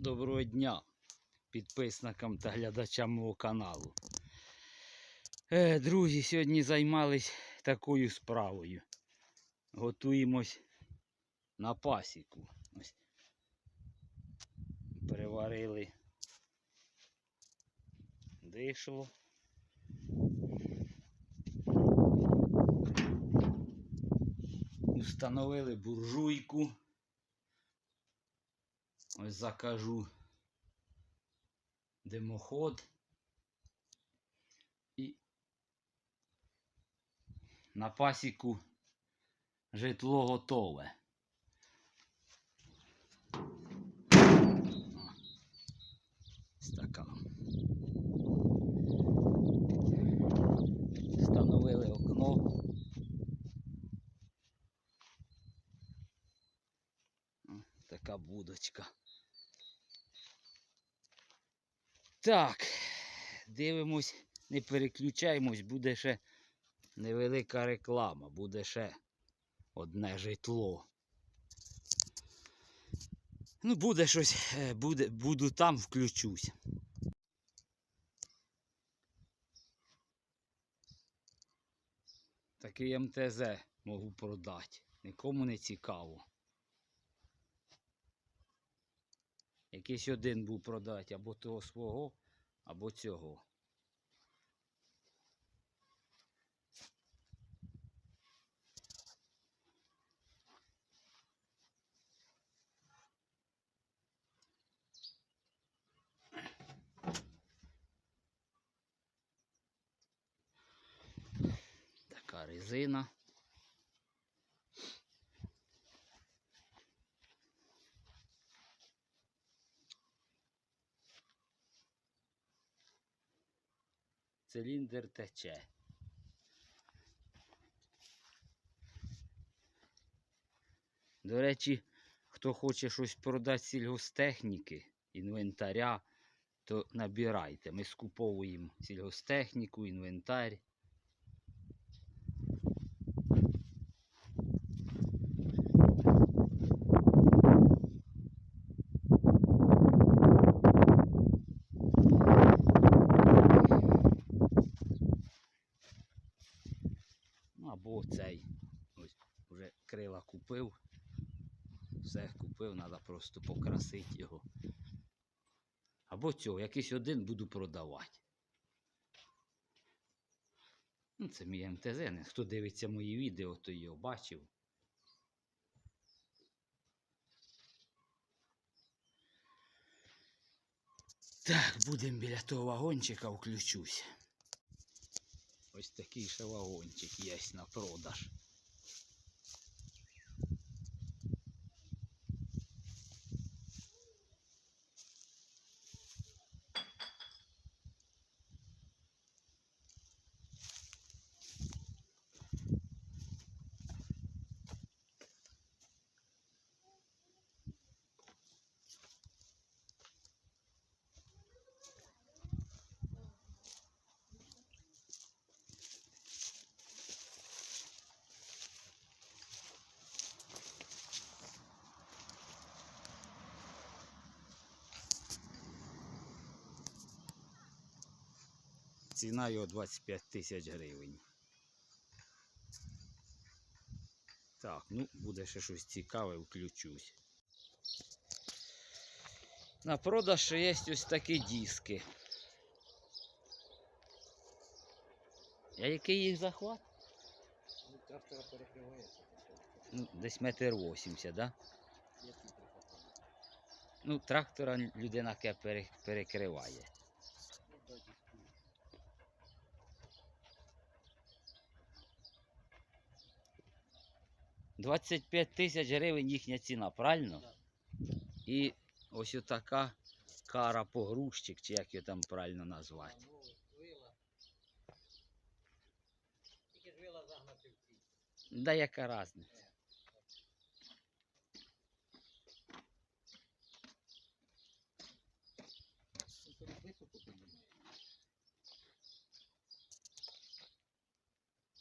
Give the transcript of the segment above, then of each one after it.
Доброго дня підписникам та глядачам мого каналу. Е, друзі, сьогодні займались такою справою. Готуємось на пасіку. Ось. Переварили дишло. Установили буржуйку. Ось закажу димоход і на пасіку житло готове. Ось Така будочка. Так, дивимось, не переключаємось, буде ще невелика реклама, буде ще одне житло. Ну, буде щось, е, буде, буду там, включусь. Такий МТЗ можу продати. Нікому не цікаво. Якийсь один був продати або того свого, або цього. Така резина. Циліндр тече. До речі, хто хоче щось продати сільгостехніки, інвентаря, то набирайте. Ми скуповуємо сільгостехніку, інвентар. Ну, або цей. Ось вже крила купив. Все купив, треба просто покрасити його. Або цього, якийсь один буду продавати. Ну, це мій МТЗ. Хто дивиться мої відео, то його бачив. Так, будемо біля того вагончика, включусь. Ось такий ще вагончик є на продаж. Ціна його 25 тисяч гривень. Так, ну буде ще щось цікаве, включусь. На продаж ще є ось такі диски. А який їх захват? Ну. Ну, десь метр 80, да? Ну, трактора людина перекриває. 25 тисяч гривень їхня ціна, правильно? І ось така кара погрузчик, чи як його там правильно назвати. Ну. Да яка піднімає.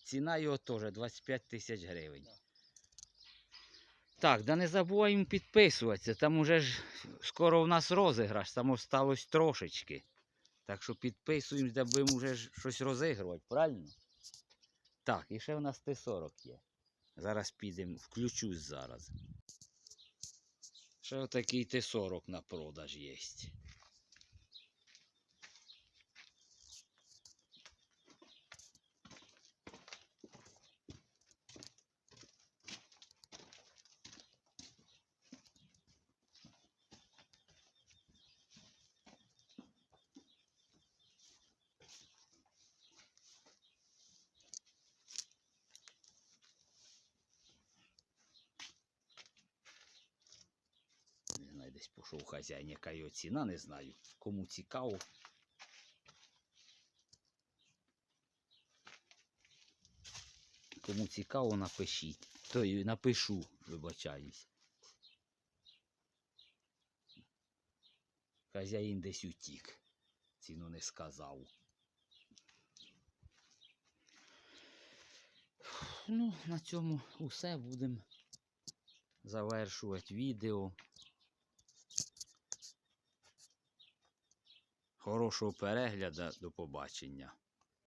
Ціна його теж 25 тисяч гривень. Так, да не забуваємо підписуватися. Там уже ж скоро у нас розіграш, там осталось трошечки. Так що підписуємось, да будемо вже щось розігрувати, правильно? Так, і ще в нас Т-40 є. Зараз підемо, включусь зараз. Ще отакий Т-40 на продаж є. Не знаю, десь пішов хазяїн, яка його ціна, не знаю. Кому цікаво. Кому цікаво, напишіть. То й напишу, вибачаюсь. Хазяїн десь утік. Ціну не сказав. Ну, на цьому усе будемо завершувати відео. Хорошого перегляду, до побачення.